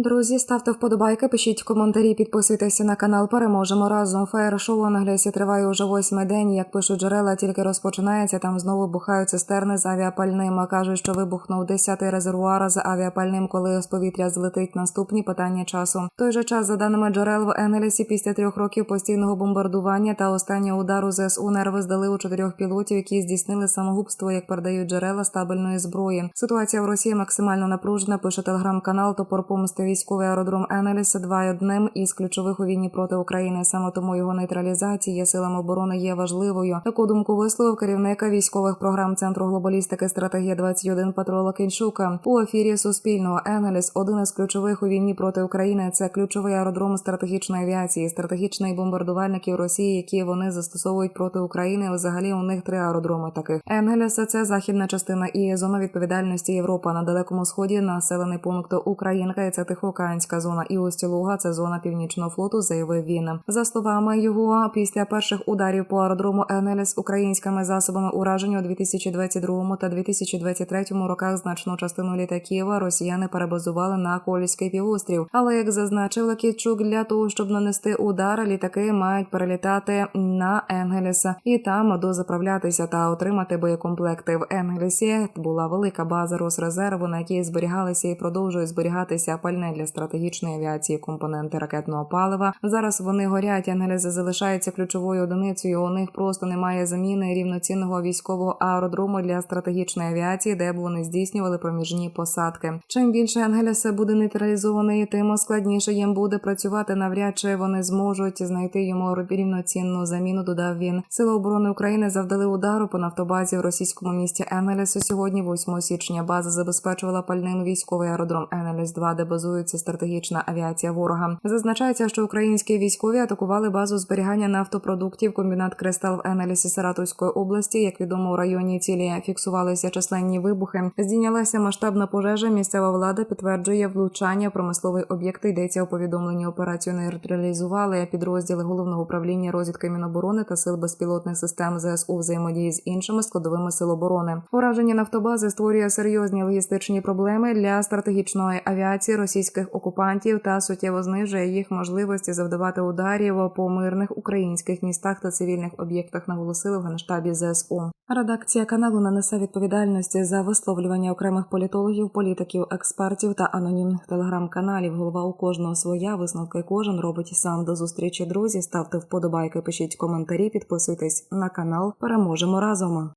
Друзі, ставте вподобайки, пишіть коментарі, підписуйтеся на канал. Переможемо разом. Фаєр-шоу Англійсі триває уже восьмий день. Як пишуть джерела, тільки розпочинається. Там знову бухають цистерни з авіапальним. А кажуть, що вибухнув 10-й резервуар з авіапальним, коли з повітря злетить наступні питання часу. В той же час, за даними джерел в Енгелісі, після трьох років постійного бомбардування та останнього удару ЗСУ нерви здали у чотирьох пілотів, які здійснили самогубство, як передають джерела стабільної зброї. Ситуація в Росії максимально напружена. Пише телеграм-канал Топор помсти військовий аеродром Енеліса 2 одним із ключових у війні проти України. Саме тому його нейтралізація силами оборони є важливою. Таку думку висловив керівника військових програм центру глобалістики стратегія 21 Петро Лакінчука у ефірі Суспільного. Енеліс один із ключових у війні проти України. Це ключовий аеродром стратегічної авіації, стратегічний бомбардувальників Росії, які вони застосовують проти України. Взагалі у них три аеродроми таких. Енгеліса це західна частина і зона відповідальності Європа на далекому сході, населений пункт Українка. і Це Тихоокеанська зона. І ось Луга це зона північного флоту. Заявив він. За словами його, після перших ударів по аеродрому Енеліс українськими засобами ураження у 2022 та 2023 роках значну частину літаків росіяни перебазували на Колівський півострів. Але як зазначив Лакічук, для того, щоб нанести удар, літаки мають перелітати на Енгеліса і там дозаправлятися та отримати боєкомплекти. В Енгелісі була велика база Росрезерву, на якій зберігалися і продовжують зберігатися пальне для стратегічної авіації, компоненти ракетного палива. Зараз вони горять. Енгеліс залишається ключовою одиницею. У них просто немає заміни рівноцінного військового аеродрому для стратегічної авіації, де б вони здійснювали проміжні посадки. Чим більше Енгеліса буде нейтралізований, тим складніше їм буде працювати. Навряд чи вони зможуть знайти йому рівноцінну заміну. Додав він. Сили оборони України завдали удару по нафтобазі в російському місті Енгелісу. Сьогодні, 8 січня, база забезпечувала пальним військовий аеродром Енеліс 2 де базується стратегічна авіація ворога. Зазначається, що українські військові атакували базу зберігання нафтопродуктів. Комбінат Кристал Енелісі Саратовської області. Як відомо, у районі цілі фіксувалися численні вибухи. Здійнялася масштабна пожежа. Місцева влада підтверджує влучання в промисловий об'єкт. Йдеться у повідомленні операцію нейтралізували підрозділи головного управління розвідки Міноборони та сил безпілотних систем ЗСУ взаємодії з іншими складовими сил оборони. Ураження нафтобази створює серйозні логістичні проблеми для стратегічної авіації російських окупантів та суттєво знижує їх можливості завдавати ударів по мирних українських містах та цивільних об'єктах. Наголосили в генштабі ЗСУ. Редакція каналу не несе відповідальності за висловлювання окремих політологів, політиків, експертів та анонімних телеграм-каналів. Голова у кожного своя висновки кожен робить сам до зустрічі. Друзі, ставте вподобайки, пишіть коментарі, підписуйтесь на канал. Переможемо разом.